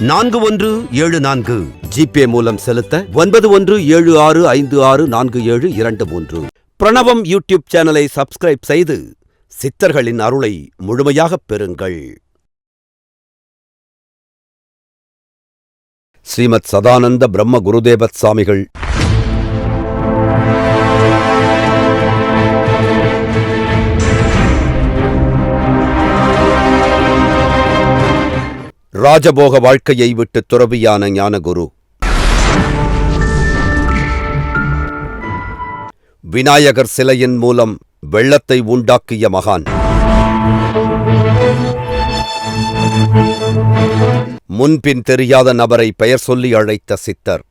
நான்கு ஒன்று ஏழு நான்கு. ஜிபே மூலம் செலுத்த ஒன்பது ஒன்று ஏழு ஆறு ஐந்து ஆறு நான்கு ஏழு இரண்டு மூன்று. பிரணவம் யூடியூப் சேனலை சப்ஸ்கிரைப் செய்து சித்தர்களின் அருளை முழுமையாகப் பெறுங்கள். ஸ்ரீமத் சதானந்த பிரம்ம குருதேவத் சாமிகள் ராஜபோக வாழ்க்கையை விட்டு துறவியான ஞானகுரு. விநாயகர் சிலையின் மூலம் வெள்ளத்தை உண்டாக்கிய மகான். முன்பின் தெரியாத நபரை பெயர் சொல்லி அழைத்த சித்தர்.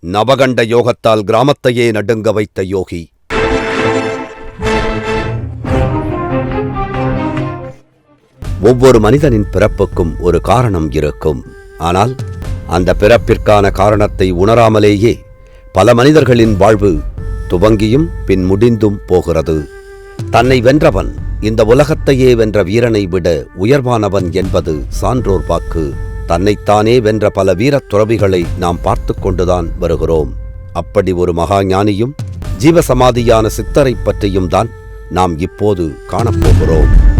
நவகண்ட யோகத்தால் கிராமத்தையே நடுங்க வைத்த யோகி. ஒவ்வொரு மனிதனின் பிறப்புக்கும் ஒரு காரணம் இருக்கும். ஆனால் அந்த பிறப்பிற்கான காரணத்தை உணராமலேயே பல மனிதர்களின் வாழ்வு துவங்கியும் பின் முடிந்தும் போகிறது. தன்னை வென்றவன் இந்த உலகத்தையே வென்ற வீரனை விட உயர்வானவன் என்பது சான்றோர் வாக்கு. தன்னைத்தானே வென்ற பல வீரத் துறவிகளை நாம் பார்த்து கொண்டுதான் வருகிறோம். அப்படி ஒரு மகா ஞானியும் ஜீவசமாதியான சித்தரைப் பற்றியும் தான் நாம் இப்போது காணப்போகிறோம்.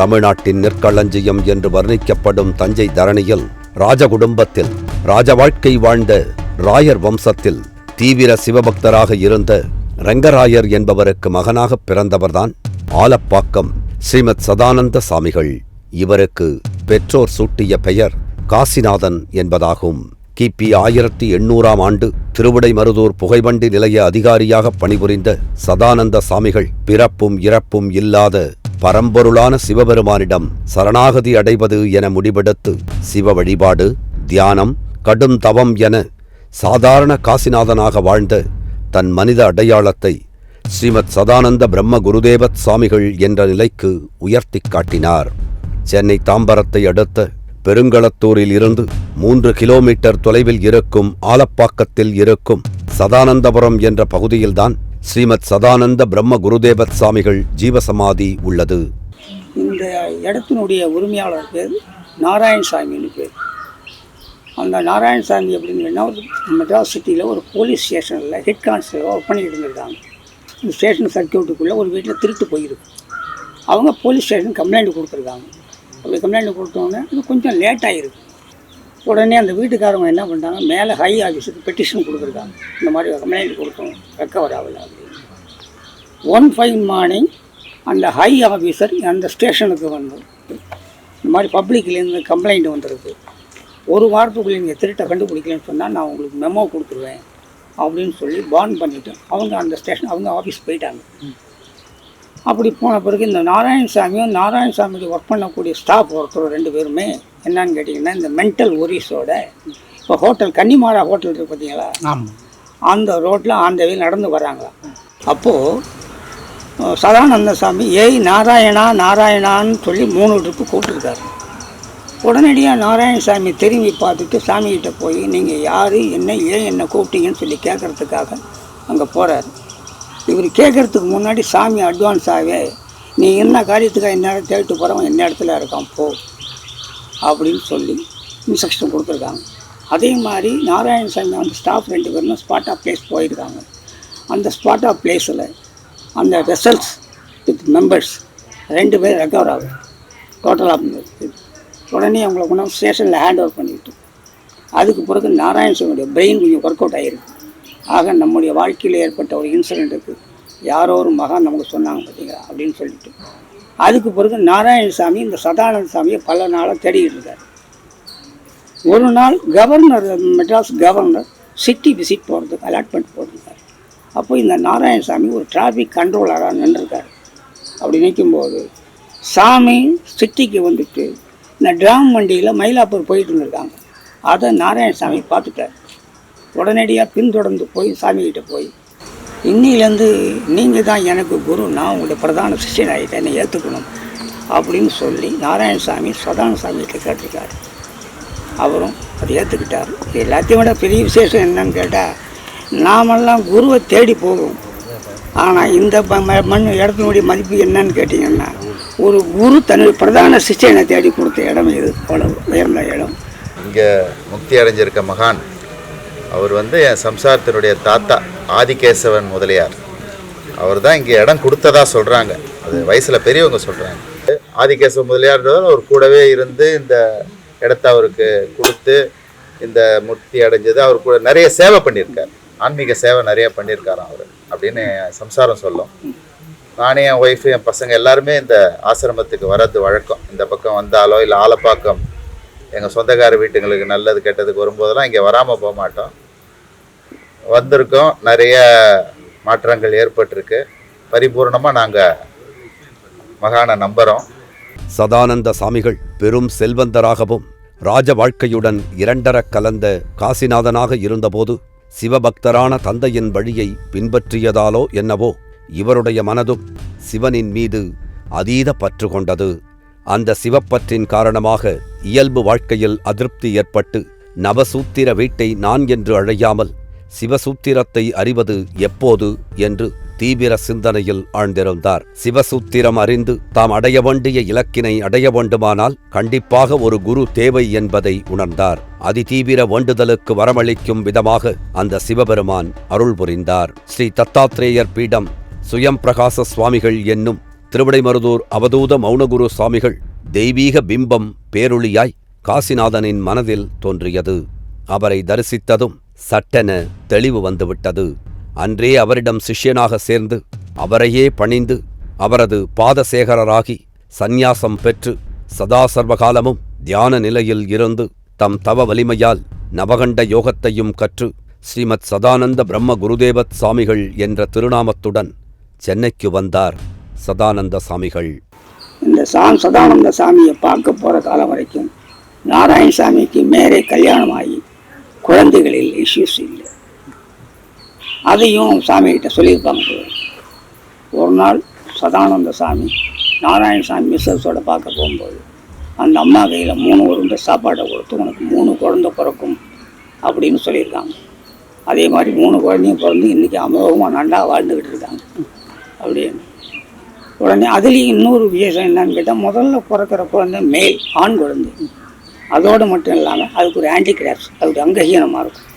தமிழ்நாட்டின் நெற்களஞ்சியம் என்று வர்ணிக்கப்படும் தஞ்சை தரணியில் ராஜ குடும்பத்தில் ராஜ வாழ்க்கை வாழ்ந்த ராயர் வம்சத்தில் தீவிர சிவபக்தராக இருந்த ரங்கராயர் என்பவருக்கு மகனாக பிறந்தவர்தான் ஆலப்பாக்கம் ஸ்ரீமத் சதானந்த சாமிகள். இவருக்கு பெற்றோர் சூட்டிய பெயர் காசிநாதன் என்பதாகும். கிபி ஆயிரத்தி எண்ணூறாம் ஆண்டு திருவிடைமருதூர் புகைவண்டி நிலைய அதிகாரியாக பணிபுரிந்த சதானந்த சாமிகள் பிறப்பும் இறப்பும் இல்லாத பரம்பொருளான சிவபெருமானிடம் சரணாகதி அடைவது என முடிவெடுத்து சிவ வழிபாடு தியானம் கடும் தவம் என சாதாரண காசிநாதனாக வாழ்ந்த தன் மனித அடையாளத்தை ஸ்ரீமத் சதானந்த பிரம்ம குருதேவத் சுவாமிகள் என்ற நிலைக்கு உயர்த்திக் காட்டினார். சென்னை தாம்பரத்தை அடுத்த பெருங்களத்தூரில் இருந்து மூன்று கிலோமீட்டர் தொலைவில் இருக்கும் ஆலப்பாக்கத்தில் இருக்கும் சதானந்தபுரம் என்ற பகுதியில்தான் ஸ்ரீமத் சதானந்த பிரம்ம குருதேவத் சாமிகள் ஜீவசமாதி உள்ளது. இந்த இடத்தினுடைய உரிமையாளர் பேர் நாராயணசாமின்னு பேர். அந்த நாராயணசாமி அப்படின்னு சொன்னால் ஒரு மெட்ராஸ் சிட்டியில் ஒரு போலீஸ் ஸ்டேஷனில் ஹெட் கான்ஸ்டபிளாக ஒர்க் பண்ணிட்டு இருந்திருக்காங்க. இந்த ஸ்டேஷன் சர்க்கியூட்டுக்குள்ளே ஒரு வீட்டில் திருட்டு போயிருக்கு. அவங்க போலீஸ் ஸ்டேஷன் கம்ப்ளைண்ட் கொடுத்துருக்காங்க. அப்படி கம்ப்ளைண்ட் கொடுத்தோன்னே இன்னும் கொஞ்சம் லேட் ஆகிருக்கு உடனே அந்த வீட்டுக்காரங்க என்ன பண்ணிட்டாங்க மேலே ஹை ஆஃபீஸுக்கு பெட்டிஷன் கொடுத்துருக்காங்க. இந்த மாதிரி கம்ப்ளைண்ட் கொடுத்தோம் ரெக்கவர் ஆகல அப்படின்னு. ஒன் ஃபைவ் மார்னிங் அந்த ஹை ஆஃபீஸர் அந்த ஸ்டேஷனுக்கு வந்து இந்த மாதிரி பப்ளிக்லேருந்து கம்ப்ளைண்ட் வந்திருக்கு. ஒரு வாரத்துக்குள்ளே நீங்கள் திருட்டை கண்டுபிடிக்கலன்னு சொன்னால் நான் உங்களுக்கு மெமோ கொடுத்துருவேன் அப்படின்னு சொல்லி பான் பண்ணிவிட்டு அவங்க அந்த ஸ்டேஷன் அவங்க ஆஃபீஸ் போயிட்டாங்க. அப்படி போன பிறகு இந்த நாராயணசாமியும் நாராயணசாமிக்கு ஒர்க் பண்ணக்கூடிய ஸ்டாஃப் ஒருத்தர் ரெண்டு பேருமே என்னன்னு கேட்டிங்கன்னா இந்த மென்டல் ஒரிஸோட இப்போ ஹோட்டல் கன்னிமாரா ஹோட்டல் இருக்கு பார்த்தீங்களா ஆமாம் அந்த ரோட்டில் ஆந்த வே நடந்து வராங்களாம் அப்போது சதானந்த சாமி ஏய் நாராயணா நாராயணான்னு சொல்லி மூணு ட்ரிப்பு கூப்பிட்டுருக்காரு. உடனடியாக நாராயணசாமி திரும்பி பார்த்துட்டு சாமிகிட்ட போய் நீங்கள் யார் என்ன ஏன் என்ன கூப்பிட்டீங்கன்னு சொல்லி கேட்குறதுக்காக அங்கே போகிறாரு இவர் கேட்குறதுக்கு முன்னாடி சாமி அட்வான்ஸாகவே நீ என்ன காரியத்துக்காக என்ன தேடிட்டு போகிறவன் என்ன இடத்துல இருக்கான் போ. அப்படின்னு சொல்லி இன்ஸ்ட்ரக்ஷன் கொடுத்துருக்காங்க. அதே மாதிரி நாராயணசாமி அந்த ஸ்டாஃப் ரெண்டு பேரும் ஸ்பாட் ஆஃப் பிளேஸ் போயிருக்காங்க. அந்த ஸ்பாட் ஆஃப் பிளேஸில் அந்த ரிசல்ட்ஸ் வித் மெம்பர்ஸ் ரெண்டு பேர் ரெக்கவர் ஆகும் டோட்டலாக உடனே அவங்கள கொண்டு ஸ்டேஷனில் ஹேண்ட் ஓவர் பண்ணிவிட்டு அதுக்கு பிறகு நாராயணசாமியுடைய பிரெயின் கொஞ்சம் ஒர்க் அவுட் ஆகிருக்கு ஆக நம்முடைய வாழ்க்கையில் ஏற்பட்ட ஒரு இன்சிடெண்ட்டுக்கு யாரோ ஒரு மகான் நமக்கு சொன்னாங்க பார்த்தீங்களா அப்படின்னு சொல்லிட்டு அதுக்கு பிறகு நாராயணசாமி இந்த சதானந்த சாமியை பல நாளாக தேடிக்கிட்டு இருக்கார். ஒரு நாள் governor Madras governor city visit போகிறதுக்கு அலாட்மெண்ட் போட்டிருக்கார். அப்போ இந்த நாராயணசாமி ஒரு டிராஃபிக் கண்ட்ரோலராக நின்றுருக்காரு. அப்படி நிற்கும்போது சாமி சிட்டிக்கு வந்துட்டு இந்த டிராம் வண்டியில் மயிலாப்பூர் போயிட்டு இருந்திருக்காங்க அதை நாராயணசாமி பார்த்துட்டார். உடனடியாக பின்தொடர்ந்து போய் சாமிகிட்ட போய் இன்னிலேருந்து நீங்கள் தான் எனக்கு குரு நான் உங்களுடைய பிரதான சிஷியன் ஆகிட்டேன் என்னை ஏற்றுக்கணும் அப்படின்னு சொல்லி நாராயணசாமி சதானசாமிகிட்ட கேட்டிருக்காரு. அவரும் அதை ஏற்றுக்கிட்டார் இது எல்லாத்தையும் விட பெரிய விசேஷம் என்னன்னு கேட்டால் நாமெல்லாம் குருவை தேடி போகும் ஆனால் இந்த ம- ம- மண் இடத்தினுடைய மதிப்பு என்னன்னு கேட்டிங்கன்னா ஒரு குரு தன்னுடைய பிரதான சிஷியனை தேடி கொடுத்த இடம் இது அவ்வளவு உயர்ந்த இடம். இங்கே முக்தி அடைஞ்சிருக்க மகான் அவர் வந்து என் சம்சாரத்தினுடைய தாத்தா ஆதிகேசவன் முதலியார். அவர் தான் இங்கே இடம் கொடுத்ததா சொல்கிறாங்க அது வயசில் பெரியவங்க சொல்கிறாங்க ஆதிகேசவ முதலியார்ன்றவர் அவர் கூடவே இருந்து இந்த இடத்த அவருக்கு கொடுத்து இந்த முக்தி அடைஞ்சது. அவர் கூட நிறைய சேவை பண்ணியிருக்கார். ஆன்மீக சேவை நிறைய பண்ணியிருக்காராம் அவர் அப்படின்னு சம்சாரம் சொல்லும். நானே என் ஒய்ஃபு என் பசங்க எல்லாருமே இந்த ஆசிரமத்துக்கு வர்றது வழக்கம். இந்த பக்கம் வந்தாலோ இல்லை ஆலப்பாக்கம் எங்கள் சொந்தக்கார வீட்டுங்களுக்கு நல்லது கெட்டதுக்கு வரும்போதெல்லாம் இங்கே வராமல் போக மாட்டோம். வந்திருக்கோம். நிறைய மாற்றங்கள் ஏற்பட்டிருக்கு. பரிபூர்ணமாக நாங்கள் மகானை நம்புகிறோம் சதானந்த சாமிகள் பெரும் செல்வந்தராகவும் ராஜ வாழ்க்கையுடன் இரண்டரக் கலந்த காசிநாதனாக இருந்தபோது சிவபக்தரான தந்தையின் வழியை பின்பற்றியதாலோ என்னவோ இவருடைய மனதும் சிவனின் மீது அதீத பற்று கொண்டது. அந்த சிவப்பற்றின் காரணமாக இயல்பு வாழ்க்கையில் அதிருப்தி ஏற்பட்டு நவசூத்திர வீட்டை நான் என்று அழையாமல் சிவசூத்திரத்தை அறிவது எப்போது என்று தீவிர சிந்தனையில் ஆழ்ந்திருந்தார். சிவசூத்திரம் அறிந்து தாம் அடைய வேண்டிய இலக்கினை அடைய வேண்டுமானால் கண்டிப்பாக ஒரு குரு தேவை என்பதை உணர்ந்தார். அதிதீவிர வேண்டுதலுக்கு வரமளிக்கும் விதமாக அந்த சிவபெருமான் அருள் புரிந்தார். ஸ்ரீ தத்தாத்ரேயர் பீடம் சுயம் பிரகாச சுவாமிகள் என்னும் திருவிடைமருதூர் அவதூத மௌனகுரு சுவாமிகள் தெய்வீக பிம்பம் பேருளியாய் காசிநாதனின் மனதில் தோன்றியது. அவரை தரிசித்ததும் சட்டென தெளிவு வந்துவிட்டது. அன்றே அவரிடம் சிஷ்யனாக சேர்ந்து அவரையே பணிந்து அவரது பாதசேகரராகி சந்நியாசம் பெற்று சதா சர்வகாலமும் தியான நிலையில் இருந்து தம் தவ வலிமையால் நவகண்ட யோகத்தையும் கற்று ஸ்ரீமத் சதானந்த பிரம்ம குருதேவத் சுவாமிகள் என்ற திருநாமத்துடன் சென்னைக்கு வந்தார். சதானந்த சாமிகள். இந்த சாம் சதானந்த சாமியை பார்க்க போகிற காலம் வரைக்கும் நாராயணசாமிக்கு மேலே கல்யாணம் ஆகி குழந்தைகளில் இஷ்யூஸ் இல்லை. அதையும் சாமிகிட்ட சொல்லியிருப்பாங்க ஒரு நாள் சதானந்த சாமி நாராயணசாமி மிஸ்ஸஸோட பார்க்க போகும்போது அந்த அம்மா கையில் மூணு உருண்டை சாப்பாடை கொடுத்து உனக்கு மூணு குழந்தை பிறக்கும் அப்படின்னு சொல்லியிருக்காங்க. அதே மாதிரி மூணு குழந்தையும் பிறந்து இன்றைக்கி அமோகமாக நல்லா வாழ்ந்துக்கிட்டு இருக்காங்க. அப்படின்னு. உடனே அதுலேயும் இன்னொரு விசேஷம் என்னன்னு கேட்டால் முதல்ல பிறக்கிற குழந்தை மேல் ஆண் குழந்தை. அதோடு மட்டும் இல்லாமல் அதுக்கு ஒரு ஹேண்டிகிராஃப்ட்ஸ் அதுக்கு அங்கஹீனமாக இருக்கும்.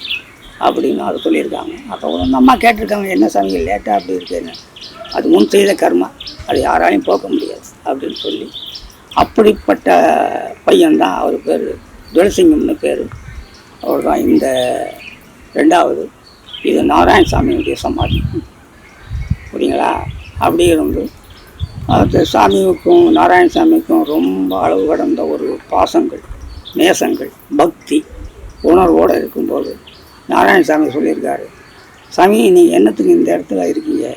அப்படின்னு அதை சொல்லியிருக்காங்க. அப்போ கூட அம்மா கேட்டிருக்காங்க என்ன சாமி லேட்டாக அப்படி இருக்குன்னு. அது முன் செய்த கர்மா. அது யாராலையும் போக்க முடியாது அப்படின்னு சொல்லி. அப்படிப்பட்ட பையன்தான் அவர் பேர். துளசிங்கம்னு பேர். அவர் தான் இந்த ரெண்டாவது. இது நாராயணசாமியுடைய சமாதி. புரியுங்களா? அப்படி இருந்து அது சாமிக்கும் நாராயணசாமிக்கும் ரொம்ப அளவு கடந்த ஒரு பாசங்கள் நேசங்கள் பக்தி உணர்வோடு இருக்கும்போது நாராயணசாமி சொல்லியிருக்காரு. சாமி நீ என்னத்துக்கு இந்த இடத்துல இருக்கீங்க?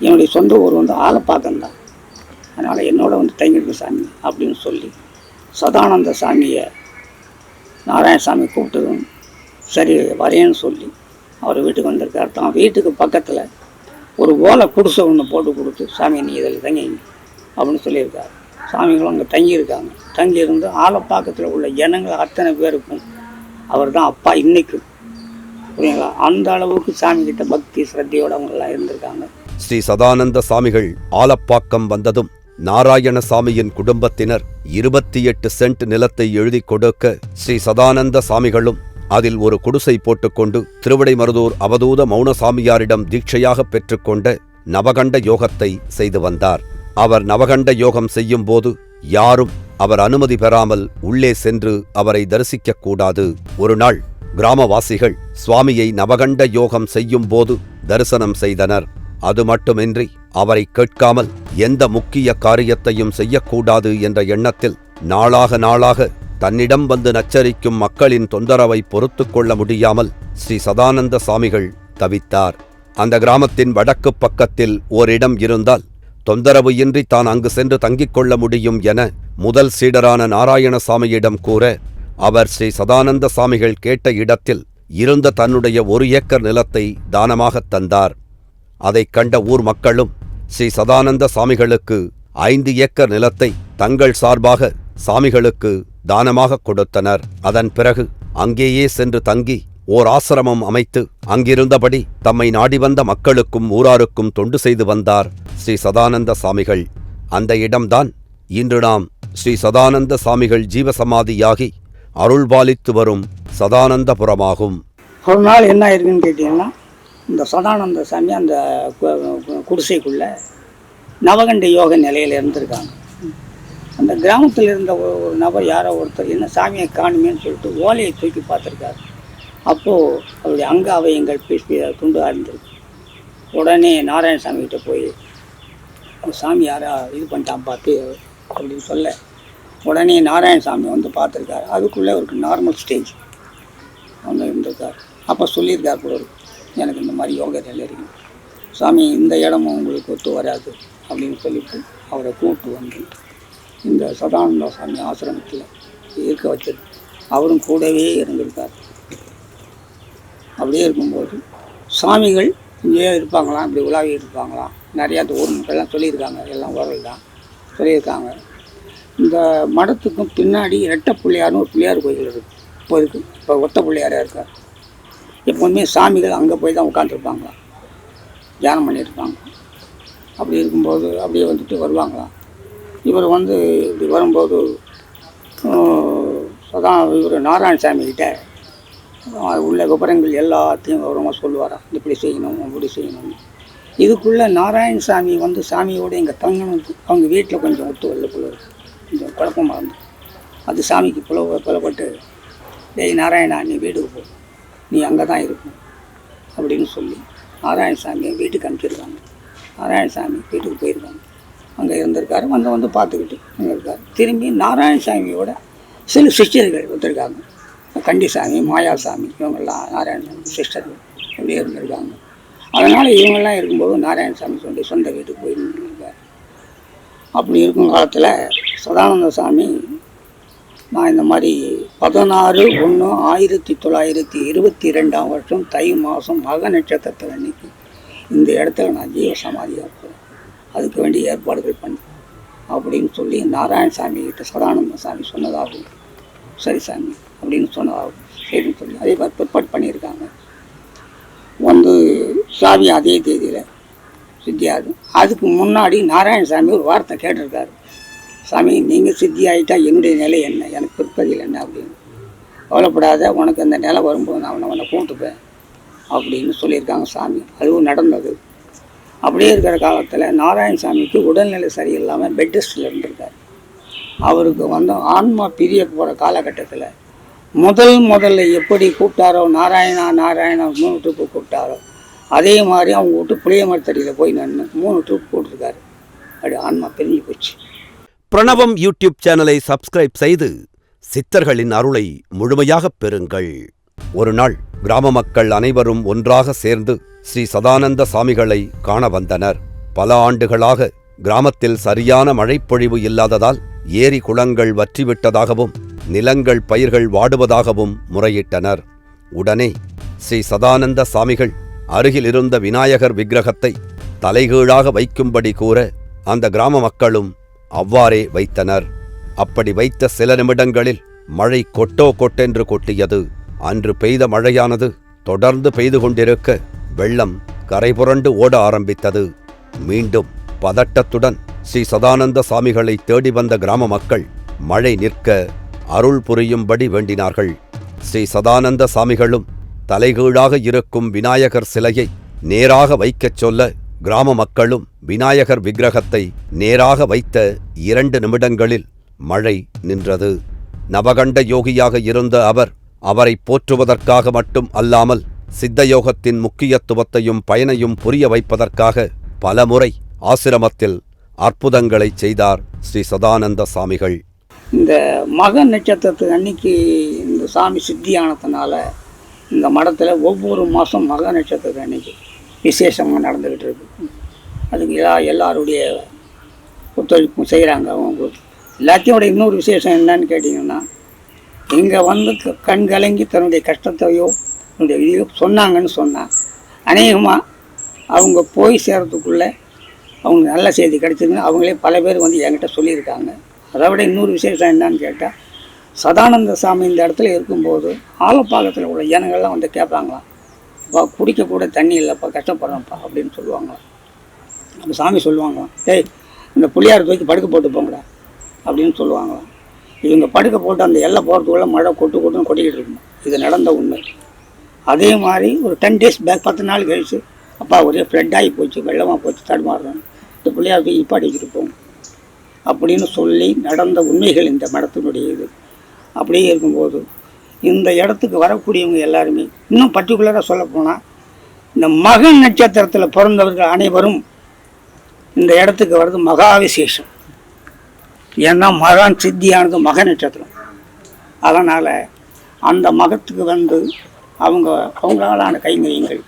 என்னுடைய சொந்த ஊர் வந்து ஆலப்பாக்கம் தான் அதனால் என்னோட வந்து தங்கியிருக்கு சாமி அப்படின்னு சொல்லி சதானந்த சாமியை நாராயணசாமி கூப்பிட்டதும் சரி வரேன்னு சொல்லி அவர் வீட்டுக்கு வந்திருக்கார். தான் வீட்டுக்கு பக்கத்தில் ஒரு ஓலை குடிசை ஒன்று போட்டு கொடுத்து சாமி நீ இதில் தங்கிங்க அப்படின்னு சொல்லியிருக்காரு. சாமிகளும் அங்கே தங்கியிருக்காங்க. தங்கியிருந்து ஆலப்பாக்கத்தில் உள்ள ஜனங்கள் அத்தனை பேருக்கும் அவர் தான் அப்பா இன்னைக்கும். புரியுங்களா? அந்த அளவுக்கு சாமி கிட்ட பக்தி ஸ்ரத்தையோடு அவங்கெல்லாம் இருந்திருக்காங்க. ஸ்ரீ சதானந்த சாமிகள் ஆலப்பாக்கம் வந்ததும் நாராயணசாமியின் குடும்பத்தினர் இருபத்தி எட்டு சென்ட் நிலத்தை எழுதி கொடுக்க ஸ்ரீ சதானந்த சாமிகளும் அதில் ஒரு குடிசை போட்டுக்கொண்டு திருவிடைமருதூர் அவதூத மௌனசாமியாரிடம் தீட்சையாக பெற்றுக்கொண்ட நவகண்ட யோகத்தை செய்து வந்தார். அவர் நவகண்ட யோகம் செய்யும்போது யாரும் அவர் அனுமதி பெறாமல் உள்ளே சென்று அவரை தரிசிக்கக் கூடாது ஒரு நாள் கிராமவாசிகள் சுவாமியை நவகண்ட யோகம் செய்யும்போது தரிசனம் செய்தனர். அது மட்டுமின்றி அவரை கேட்காமல் எந்த முக்கிய காரியத்தையும் செய்யக்கூடாது என்ற எண்ணத்தில் நாளாக நாளாக தன்னிடம் வந்து நச்சரிக்கும் மக்களின் தொந்தரவை பொறுத்து கொள்ள முடியாமல் ஸ்ரீ சதானந்த சாமிகள் தவித்தார். அந்த கிராமத்தின் வடக்கு பக்கத்தில் ஓரிடம் இருந்தால் தொந்தரவு இன்றி தான் அங்கு சென்று தங்கிக் கொள்ள முடியும் என முதல் சீடரான நாராயணசாமியிடம் கூற அவர் ஸ்ரீ சதானந்த சாமிகள் கேட்ட இடத்தில் இருந்த தன்னுடைய ஒரு ஏக்கர் நிலத்தை தானமாகத் தந்தார். அதைக் கண்ட ஊர் மக்களும் ஸ்ரீ சதானந்த சாமிகளுக்கு ஐந்து ஏக்கர் நிலத்தை தங்கள் சார்பாக சாமிகளுக்கு தானமாக கொடுத்தனர். அதன் பிறகு அங்கேயே சென்று தங்கி ஓர் ஆசிரமம் அமைத்து அங்கிருந்தபடி தம்மை நாடி வந்த மக்களுக்கும் ஊராருக்கும் தொண்டு செய்து வந்தார் ஸ்ரீ சதானந்த சாமிகள். அந்த இடம்தான் இன்று நாம் ஸ்ரீ சதானந்த சாமிகள் ஜீவசமாதியாகி அருள்பாலித்து வரும் சதானந்தபுரமாகும். ஒரு நாள் என்ன ஆயிருக்குன்னு கேட்டீங்கன்னா இந்த சதானந்த சாமி அந்த குடிசைக்குள்ள நவகண்ட யோக நிலையில் இருந்திருக்காங்க. அந்த கிராமத்தில் இருந்த ஒரு ஒரு நபர் யாரோ ஒருத்தர் என்ன சாமியை காணுமேன்னு சொல்லிட்டு ஓலையை தூக்கி பார்த்துருக்காரு. அப்போது அவருடைய அங்க அவயங்கள் பேசி துண்டு ஆழ்ந்திருக்கு உடனே நாராயணசாமி கிட்டே போய் சாமி யாரா? இது பண்ணிட்டான் பார்த்து அப்படின்னு சொல்ல உடனே நாராயணசாமி வந்து பார்த்துருக்காரு. அதுக்குள்ளே அவருக்கு நார்மல் ஸ்டேஜ் அவங்க இருந்திருக்கார். அப்போ சொல்லியிருக்கார் கூட எனக்கு இந்த மாதிரி யோகா நிலை இருக்கு சாமி இந்த இடமும் உங்களுக்கு ஒத்து வராது அப்படின்னு சொல்லிட்டு அவரை கூப்பிட்டு வந்து இந்த சதானந்த சாமி ஆசிரமத்தில் இருக்க வச்சது. அவரும் கூடவே இருந்திருக்கார். அப்படியே இருக்கும்போது சாமிகள் இங்கேயே இருப்பாங்களாம் இப்படி உலாவி இருப்பாங்களாம். நிறையா அந்த ஊர் மக்கள்லாம் சொல்லியிருக்காங்க எல்லாம் உறவு தான் சொல்லியிருக்காங்க. இந்த மடத்துக்கும் பின்னாடி ரெட்டை பிள்ளையார்னு ஒரு பிள்ளையார் கோயில் இருக்கு. போயிருக்கு இப்போ ஒத்த பிள்ளையாராக இருக்கார். எப்போதுமே சாமிகள் அங்கே போய் தான் உட்காந்துருப்பாங்களாம் தியானம் பண்ணியிருப்பாங்க அப்படி இருக்கும்போது அப்படியே வந்துட்டு வருவாங்களாம். இவர் வந்து இப்படி வரும்போது அதான் இவர் நாராயணசாமி கிட்ட உள்ள விவரங்கள் எல்லாத்தையும் விவரமாக சொல்லுவாராம் இப்படி செய்யணும் அப்படி செய்யணும் இதுக்குள்ளே நாராயணசாமி வந்து சாமியோடு இங்கே தங்கணும். அவங்க வீட்டில் கொஞ்சம் ஒத்து வரல போல கொஞ்சம் குழப்பமாக இருந்து. அது சாமிக்கு புலவ புலப்பட்டு டேய் நாராயணா நீ வீட்டுக்கு போ. நீ அங்கே தான் இருக்கும் அப்படின்னு சொல்லி நாராயணசாமியை வீட்டுக்கு அனுப்பிச்சிருக்காங்க நாராயணசாமி வீட்டுக்கு போயிருக்காங்க. அங்கே இருந்திருக்காரு. வந்து வந்து பார்த்துக்கிட்டு அங்கே இருக்கார் திரும்பி நாராயணசாமியோட சில சிஷ்யர்கள் வந்திருக்காங்க. கண்டிசாமி மாயாசாமி இவங்கெல்லாம் நாராயணசாமி சிஸ்டர்கள் அப்படியே இருந்திருக்காங்க. அதனால் இவங்கெல்லாம் இருக்கும்போது நாராயணசாமி சொல்லி சொந்த வீட்டுக்கு போயிருந்திருக்கார் அப்படி இருக்கும் காலத்தில் சதானந்த சாமி நான் இந்த மாதிரி பதினாறு ஒன்று ஆயிரத்தி தொள்ளாயிரத்தி இருபத்தி ரெண்டாம் வருஷம் தை மாதம் மக நட்சத்திரத்தில் அன்னைக்கு இந்த இடத்துல நான் ஜீவ சமாதியாக அதுக்கு வேண்டிய ஏற்பாடுகள் பண்ணி அப்படின்னு சொல்லி நாராயணசாமி கிட்ட சதானந்த சாமி சொன்னதாகும் சரி சாமி அப்படின்னு சொன்னதாகும் சரின்னு சொல்லி அதே மாதிரி பிற்பாடு பண்ணியிருக்காங்க. வந்து சாமி அதே தேதியில் சித்தியாது அதுக்கு முன்னாடி நாராயணசாமி ஒரு வார்த்தை கேட்டிருக்காரு. சாமி நீங்கள் சித்தி ஆகிட்டா என்னுடைய நிலை என்ன? எனக்கு பிற்பதில் என்ன அப்படின்னு. கவலைப்படாத உனக்கு அந்த நிலை வரும்போது நான் அவனை உன்னை கூட்டுப்பேன் அப்படின்னு சொல்லியிருக்காங்க சாமி. அதுவும் நடந்தது. அப்படியே இருக்கிற காலத்தில் நாராயணசாமிக்கு உடல்நிலை சரியில்லாமல் பெட் ரெஸ்ட்டில் இருந்திருக்கார். அவருக்கு வந்து ஆன்மா பிரிய போகிற காலகட்டத்தில் முதல் முதல்ல எப்படி கூப்பிட்டாரோ நாராயணா நாராயணா மூணு ட்ரிப்பு கூப்பிட்டாரோ அதே மாதிரி அவங்க விட்டு புளிய மரத்தடியில் போய் நின்று மூணு ட்ரிப் கூட்டிருக்காரு அப்படி ஆன்மா பிரிஞ்சு போச்சு. பிரணவம் யூடியூப் சேனலை சப்ஸ்கிரைப் செய்து சித்தர்களின் அருளை முழுமையாகப் பெறுங்கள். ஒரு நாள் கிராம மக்கள் அனைவரும் ஒன்றாக சேர்ந்து ஸ்ரீ சதானந்த சாமிகளை காண வந்தனர். பல ஆண்டுகளாக கிராமத்தில் சரியான மழைப்பொழிவு இல்லாததால் ஏரி குளங்கள் வற்றிவிட்டதாகவும் நிலங்கள் பயிர்கள் வாடுவதாகவும் முறையிட்டனர். உடனே ஸ்ரீ சதானந்த சாமிகள் அருகிலிருந்த விநாயகர் விக்கிரகத்தை தலைகீழாக வைக்கும்படி கூற அந்த கிராம மக்களும் அவ்வாறே வைத்தனர். அப்படி வைத்த சில நிமிடங்களில் மழை கொட்டோ கொட்டென்று கொட்டியது. அன்று பெய்த மழையானது தொடர்ந்து பெய்து கொண்டிருக்க வெள்ளம் கரைபுரண்டு ஓட ஆரம்பித்தது. மீண்டும் பதட்டத்துடன் ஸ்ரீ சதானந்த சாமிகளை தேடி வந்த கிராம மக்கள் மழை நிற்க அருள் புரியும்படி வேண்டினார்கள். ஸ்ரீ சதானந்த சாமிகளும் தலைகீழாக இருக்கும் விநாயகர் சிலையை நேராக வைக்கச் சொல்ல கிராம மக்களும் விநாயகர் விக்கிரகத்தை நேராக வைத்த இரண்டு நிமிடங்களில் மழை நின்றது. நவகண்ட யோகியாக இருந்த அவர் அவரை போற்றுவதற்காக மட்டும் அல்லாமல் சித்தயோகத்தின் முக்கியத்துவத்தையும் பயனையும் புரிய வைப்பதற்காக பலமுறை ஆசிரமத்தில் அற்புதங்களைச் செய்தார் ஸ்ரீ சதானந்த சாமிகள். இந்த மக நட்சத்திரத்துக்கு அன்னைக்கு இந்த சாமி சித்தியானதுனால இந்த மடத்தில் ஒவ்வொரு மாதம் மக நட்சத்திரத்து அன்னைக்கு விசேஷமாக நடந்துக்கிட்டு இருக்கு. அதுக்கு எல்லா எல்லாருடைய ஒத்துழைப்பும் செய்கிறாங்க அவங்க. எல்லாத்தையும் விட இன்னொரு விசேஷம் என்னன்னு கேட்டிங்கன்னா இங்கே வந்து கண்கலங்கி கண் கலங்கி தன்னுடைய கஷ்டத்தையோ இந்த இதையும் சொன்னாங்கன்னு சொன்னான் அநேகமாக அவங்க போய் சேர்றதுக்குள்ளே அவங்க நல்ல செய்தி கிடச்சிதுன்னு அவங்களே பல பேர் வந்து என்கிட்ட சொல்லியிருக்காங்க. அதை விட இன்னொரு விசேஷம் என்னன்னு கேட்டால் சதானந்த சாமி இந்த இடத்துல இருக்கும்போது ஆலப்பாக்கத்தில் உள்ள ஜனங்கள்லாம் வந்து கேட்பாங்களாம் அப்பா குடிக்கக்கூட தண்ணி இல்லைப்பா கஷ்டப்படுறோம்ப்பா அப்படின்னு சொல்லுவாங்களாம். அந்த சாமி சொல்லுவாங்களாம் டேய் இந்த புளியார் தூக்கி படுக்க போட்டு போங்கடா அப்படின்னு சொல்லுவாங்களாம். இவங்க படுக்க போட்டு அந்த எல்லை போகிறதுக்குள்ளே மழை கொட்டு கொட்டுன்னு கொட்டிக்கிட்டு இருக்கும்? இது நடந்த உண்மை. அதே மாதிரி ஒரு டென் டேஸ் பேக் பத்து நாள் கழிச்சு அப்பா ஒரே ஃப்ளட் ஆகி போச்சு வெள்ளமாக போச்சு தடுமாறுறேன் இந்த பிள்ளையார் போய் இப்பாட்டி வச்சுட்டு அப்படின்னு சொல்லி நடந்த உண்மைகள் இந்த மடத்தினுடைய இது. அப்படியே இருக்கும்போது இந்த இடத்துக்கு வரக்கூடியவங்க எல்லாருமே இன்னும் பர்டிகுலராக சொல்லப்போனால் இந்த மகன் நட்சத்திரத்தில் பிறந்தவர்கள் அனைவரும் இந்த இடத்துக்கு வர்றது மகா விசேஷம். ஏன்னா மகான் சித்தியானது மக நட்சத்திரம். அதனால் அந்த மகத்துக்கு வந்து அவங்க அவங்களாலான கைங்கரியங்கள்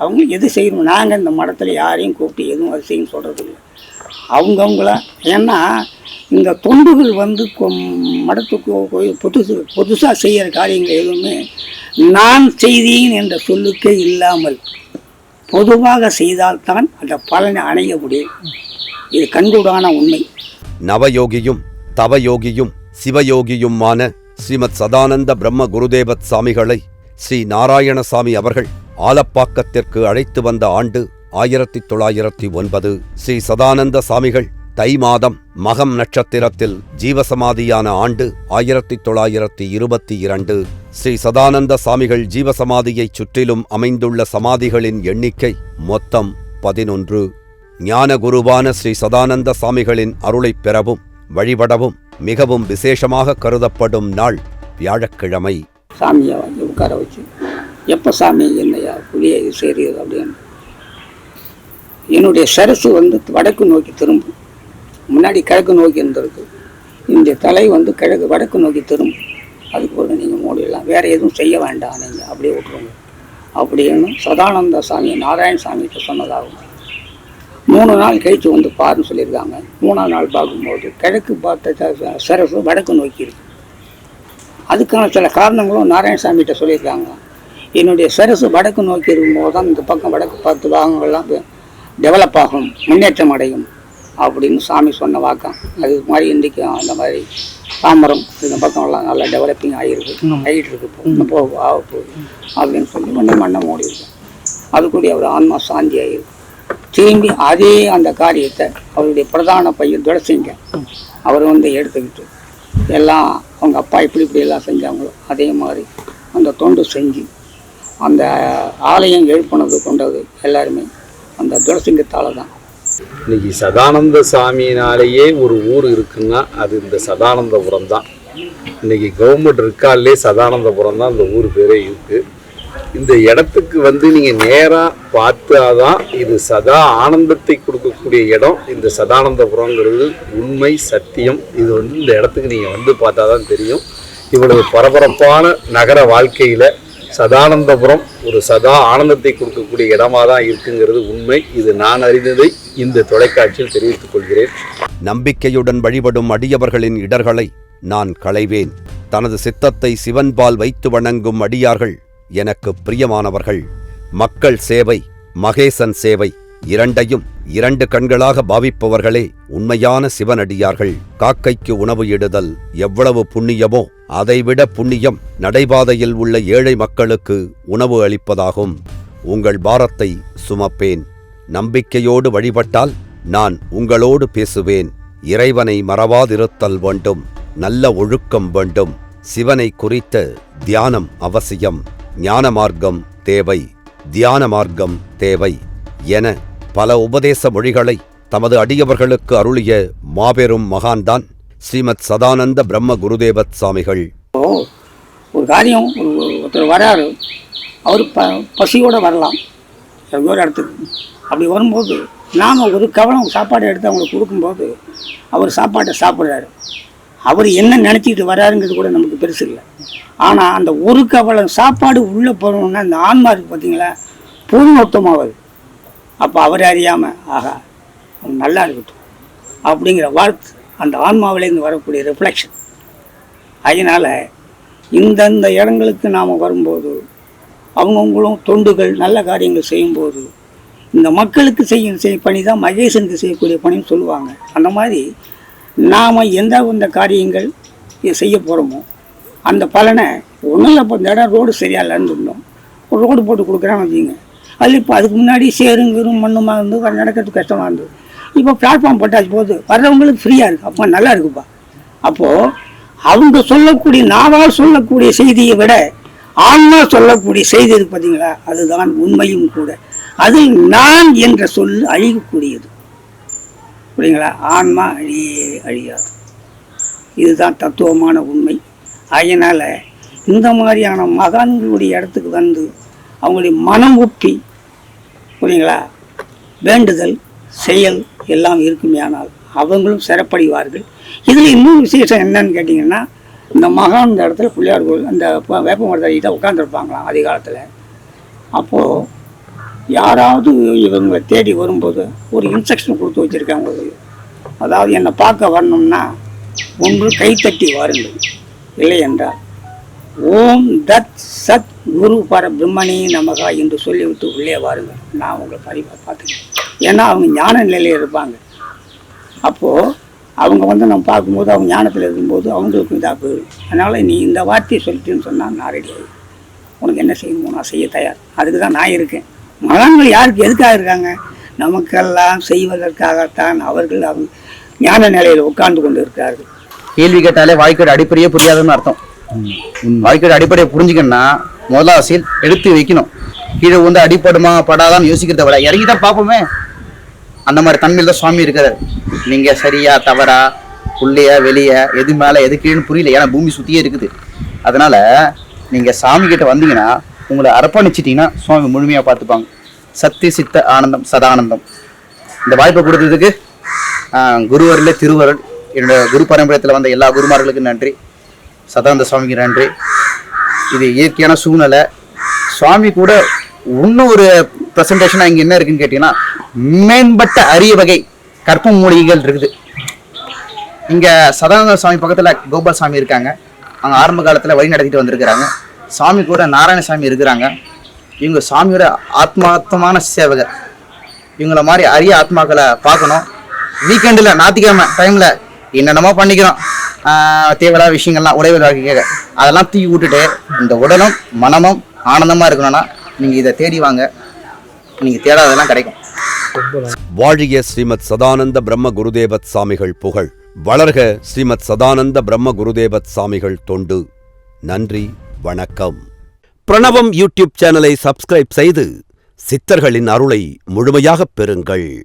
அவங்க எது செய்யணும்? நாங்கள் இந்த மடத்தில் யாரையும் கூப்பிட்டு எதுவும் அது செய்யணும் சொல்கிறது இல்லை அவங்கவுங்கள ஏன்னா இந்த தொண்டுகள் வந்து கொ- மடத்துக்கு புதுசு புதுசாக செய்கிற காரியங்கள் எதுவுமே நான் செய்தேன் என்ற சொல்லுக்கே இல்லாமல் பொதுவாக செய்தால்தான் அந்த பலனை அணைய முடியும். இது கண்கூடான உண்மை. நவயோகியும் தவயோகியும் சிவயோகியுமான ஸ்ரீமத் சதானந்த பிரம்ம குருதேவத் சாமிகளை ஸ்ரீ நாராயணசாமி அவர்கள் ஆலப்பாக்கத்திற்கு அழைத்து வந்த ஆண்டு ஆயிரத்தி தொள்ளாயிரத்தி ஒன்பது. ஸ்ரீ சதானந்த சாமிகள் தை மாதம் மகம் நட்சத்திரத்தில் ஜீவசமாதியான ஆண்டு ஆயிரத்தி தொள்ளாயிரத்தி இருபத்தி இரண்டு. ஸ்ரீ சதானந்த சாமிகள் ஜீவசமாதியைச் சுற்றிலும் அமைந்துள்ள சமாதிகளின் எண்ணிக்கை மொத்தம் பதினொன்று. ஞான குருவான ஸ்ரீ சதானந்த சாமிகளின் அருளைப் பெறவும் வழிபடவும் மிகவும் விசேஷமாக கருதப்படும் நாள் வியாழக்கிழமை. சாமியை வந்து உட்கார வச்சு எப்போ சாமி என்னையா புளிய இது செய்கிறது அப்படின்னு. என்னுடைய சரசு வந்து வடக்கு நோக்கி திரும்பும். முன்னாடி கிழக்கு நோக்கி இருந்திருக்கு. இந்த தலை வந்து கிழக்கு வடக்கு நோக்கி திரும்பும். அதுக்கு பிறகு நீங்கள் மூடிடலாம். வேறு எதுவும் செய்ய வேண்டாம் நீங்கள் அப்படியே விட்டுருங்க. அப்படின்னு சதானந்த சாமி நாராயண சாமிகிட்ட சொன்னதாகும் மூணு நாள் கழித்து வந்து பாருன்னு சொல்லியிருக்காங்க. மூணாவது நாள் பார்க்கும்போது கிழக்கு பார்த்த சரசு வடக்கு நோக்கி இருக்கு. அதுக்கான சில காரணங்களும் நாராயணசாமிகிட்ட சொல்லியிருக்காங்க. என்னுடைய சரசு வடக்கு நோக்கி இருக்கும்போது தான் இந்த பக்கம் வடக்கு பத்து பாகங்கள்லாம் டெவலப் ஆகும் முன்னேற்றம் அடையும் அப்படின்னு சாமி சொன்ன வாக்கம் அது மாதிரி இன்றைக்கு அந்த மாதிரி தாமரம் இந்த பக்கம்லாம் நல்லா டெவலப்பிங் ஆகிருக்கு ஆகிட்டு இருக்கு இன்னும். போக ஆக போகுது அப்படின்னு சொல்லி மண்ணை மண்ணை மூடி இருக்கு அதுக்குரிய ஒரு ஆன்மா சாந்தி ஆகிருக்கு திரும்பி அதே அந்த காரியத்தை அவருடைய பிரதான பையன் துளசிங்க. அவர் வந்து எடுத்துக்கிட்டு எல்லாம் அவங்க அப்பா இப்படி இப்படி எல்லாம் செஞ்சாங்களோ அதே மாதிரி அந்த தொண்டு செஞ்சு அந்த ஆலயம் எழுப்பினது கொண்டது எல்லாருமே அந்த துரசிங்கத்தால் தான். இன்னைக்கு சதானந்த சாமியினாலேயே ஒரு ஊர் இருக்குன்னா அது இந்த சதானந்தபுரம் தான். இன்னைக்கு கவர்மெண்ட் இருக்காலே சதானந்தபுரம் தான் இந்த ஊர் பேரே இருக்குது இந்த இடத்துக்கு வந்து நீங்க நேரா பார்த்தாதான் இது சதா ஆனந்தத்தை கொடுக்கக்கூடிய இடம். இந்த சதானந்தபுரங்கிறது உண்மை சத்தியம். இது வந்து இந்த இடத்துக்கு நீங்க வந்து பார்த்தாதான் தெரியும். இவ்வளவு பரபரப்பான நகர வாழ்க்கையில சதானந்தபுரம் ஒரு சதா ஆனந்தத்தை கொடுக்கக்கூடிய இடமா தான் இருக்குங்கிறது உண்மை. இது நான் அறிந்ததை இந்த தொலைக்காட்சியில் தெரிவித்துக் கொள்கிறேன். நம்பிக்கையுடன் வழிபடும் அடியவர்களின் இடர்களை நான் களைவேன். தனது சித்தத்தை சிவன்பால் வைத்து வணங்கும் அடியார்கள் எனக்கு பிரியமானவர்கள் மக்கள் சேவை மகேசன் சேவை இரண்டையும் இரண்டு கண்களாக பாவிப்பவர்களே உண்மையான சிவனடியார்கள். காக்கைக்கு உணவு இடுதல் எவ்வளவு புண்ணியமோ அதைவிட புண்ணியம் நடைபாதையில் உள்ள ஏழை மக்களுக்கு உணவு அளிப்பதாகும். உங்கள் பாரத்தை சுமப்பேன். நம்பிக்கையோடு வழிபட்டால் நான் உங்களோடு பேசுவேன். இறைவனை மறவாதிருத்தல் வேண்டும். நல்ல ஒழுக்கம் வேண்டும். சிவனை குறித்த தியானம் அவசியம். ஞான மார்க்கம் தேவை தியான மார்க்கம் தேவை என பல உபதேச மொழிகளை தமது அடியவர்களுக்கு அருளிய மாபெரும் மகான்தான் ஸ்ரீமத் சதானந்த பிரம்ம குருதேவத் சாமிகள். ஓ ஒரு காரியம் ஒரு ஒருத்தர் வராரு. அவர் ப பசியோடு வரலாம். ஒரு இடத்துக்கு. அப்படி வரும்போது நாம் ஒரு கவனம் சாப்பாடு எடுத்து அவங்களுக்கு கொடுக்கும்போது அவர் சாப்பாட்டை சாப்பிட்றாரு. அவர் என்ன நினச்சிக்கிட்டு வராருங்கிறது கூட நமக்கு பெருசு இல்லை. ஆனால் அந்த ஒரு கவலம் சாப்பாடு உள்ளே போகணுன்னா அந்த ஆன்மா இருக்குது பார்த்தீங்களா பொதுமொத்தமாகுது அப்போ அவர் அறியாமல் ஆகா அவன் நல்லா இருக்கட்டும் அப்படிங்கிற வார்த்தை அந்த ஆன்மாவிலேருந்து வரக்கூடிய ரிஃப்ளெக்ஷன் அதனால் இந்தந்த இடங்களுக்கு நாம் வரும்போது அவங்கவுங்களும் தொண்டுகள் நல்ல காரியங்கள் செய்யும்போது இந்த மக்களுக்கு செய்யும் செய் பணி தான் மகேசனுக்கு செய்யக்கூடிய பணின்னு சொல்லுவாங்க. அந்த மாதிரி நாம் எந்த இந்த காரியங்கள் செய்ய போகிறோமோ அந்த பலனை ஒன்றும் இல்லை இப்போ இந்த இடம் ரோடு சரியா இல்லைன்னு சொன்னோம். ஒரு ரோடு போட்டு கொடுக்குறான்னு வச்சுங்க அதில் இப்போ அதுக்கு முன்னாடி சேரும் மண்ணுமா இருந்து நடக்கிறதுக்கு கஷ்டமாக இருந்தது. இப்போ பிளாட்ஃபார்ம் போட்டாச்சு போகுது. வர்றவங்களுக்கு ஃப்ரீயாக இருக்குது அப்போ நல்லா இருக்குப்பா. அப்போது அவங்க சொல்லக்கூடிய நாவால் சொல்லக்கூடிய செய்தியை விட ஆன்மா சொல்லக்கூடிய செய்தி இருக்கு பார்த்தீங்களா அதுதான் உண்மையும் கூட. அதில் நான் என்ற சொல் அழியக்கூடியது. புரியுங்களா? ஆன்மா அழியே. அழியாது. இதுதான் தத்துவமான உண்மை. அதனால் இந்த மாதிரியான மகான்களுடைய இடத்துக்கு வந்து அவங்களுடைய மனம் ஒப்பி புரியுங்களா? வேண்டுதல் செயல் எல்லாம் இருக்குமே ஆனால் அவங்களும் சிறப்படைவார்கள். இதில் இன்னும் விசேஷம் என்னன்னு கேட்டிங்கன்னா இந்த மகான் இந்த இடத்துல பிள்ளையார் கோவில் அந்த வேப்ப மரத்தை உட்காந்துருப்பாங்களாம் அதிகாலத்தில். அப்போது யாராவது இவங்களை தேடி வரும்போது ஒரு இன்ஸ்ட்ரக்ஷன் கொடுத்து வச்சுருக்காங்க. ஒரு அதாவது என்னை பார்க்க வரணும்னா ஒன்று கைத்தட்டி வாருங்கள். இல்லை என்றால் ஓம் தத் சத் குரு பர பிரம்மணி நமகா என்று சொல்லிவிட்டு உள்ளே வாருங்கள். நான் உங்களை பதிவாக பார்த்துக்கிறேன். ஏன்னா அவங்க ஞான நிலையில் இருப்பாங்க. அப்போது அவங்க வந்து நம்ம பார்க்கும்போது அவங்க ஞானத்தில் இருக்கும்போது அவங்களுக்கு இதாக போயிடும். அதனால் நீ இந்த வார்த்தையை சொல்லிட்டுன்னு சொன்னால் நான் ரெடி ஆகி உனக்கு என்ன செய்யணுமோ நான் செய்ய தயார். அதுக்கு தான் நான் இருக்கேன். மகான்கள் யாருக்கு எதுக்காக இருக்காங்க? நமக்கெல்லாம் செய்வதற்காகத்தான் அவர்கள் அவங்க ஞான நிலையில் உட்கார்ந்து கொண்டு இருக்கிறார்கள் கேள்வி கேட்டாலே வாழ்க்கையோட அடிப்படையே புரியாதுன்னு அர்த்தம். வாழ்க்கையோட அடிப்படையை புரிஞ்சுக்கணும்னா முதல்ல அரசியல் எடுத்து வைக்கணும். கீழே வந்து அடிப்படுமா படாதான்னு யோசிக்கிறத விட இறங்கி தான் பார்ப்போமே. அந்த மாதிரி தன்மையில் தான் சுவாமி இருக்காரு நீங்க சரியா தவறா உள்ளையா வெளியே எது மேல எது கீழேன்னு புரியல. ஏன்னா பூமி சுத்தியே இருக்குது. அதனால நீங்க சாமி கிட்ட வந்தீங்கன்னா உங்களை அர்ப்பணிச்சிட்டீங்கன்னா சுவாமி முழுமையா பார்த்துப்பாங்க. சக்தி சித்த ஆனந்தம் சதானந்தம். இந்த வாய்ப்பை கொடுத்ததுக்கு குருவரில் திருவருள். என்னோட குரு பரம்பரியத்தில் வந்த எல்லா குருமார்களுக்கும் நன்றி. சதானந்த சுவாமிக்கு நன்றி. இது இயற்கையான சூழ்நிலை. சுவாமி கூட இன்னும் ஒரு ப்ரெசன்டேஷனாக இங்கே என்ன இருக்குன்னு கேட்டிங்கன்னா மேம்பட்ட அரிய வகை கற்ப மூலிகைகள் இருக்குது. இங்கே சதானந்த சுவாமி பக்கத்தில் கோபால் சாமி இருக்காங்க. அவங்க ஆரம்ப காலத்தில் வழி நடத்திட்டு வந்திருக்கிறாங்க. சாமி கூட நாராயணசாமி இருக்கிறாங்க. இவங்க சாமியோட ஆத்மார்த்தமான சேவகர். இவங்கள மாதிரி அரிய ஆத்மாக்களை பார்க்கணும். வீக்கெண்டில் ஞாயிற்றுக்கிழமை டைமில் என்னென்னமோ பண்ணிக்கிறோம். ஆஹ் தேவையில்லாத விஷயங்கள்லாம் உடைவு வாழ்க்கைக்காக அதெல்லாம் தூக்கி விட்டுட்டு இந்த உடலும் மனமும் ஆனந்தமாக இருக்கணும்னா நீங்கள் இதை தேடி வாங்க. நீங்கள் தேடாததெல்லாம் கிடைக்கும். வாழிய ஸ்ரீமத் சதானந்த பிரம்ம குருதேவத் சாமிகள் புகழ். வளர்க ஸ்ரீமத் சதானந்த பிரம்ம குருதேவத் சாமிகள் தொண்டு. நன்றி வணக்கம். பிரணவம் யூடியூப் சேனலை சப்ஸ்கிரைப் செய்து சித்தர்களின் அருளை முழுமையாகப் பெறுங்கள்.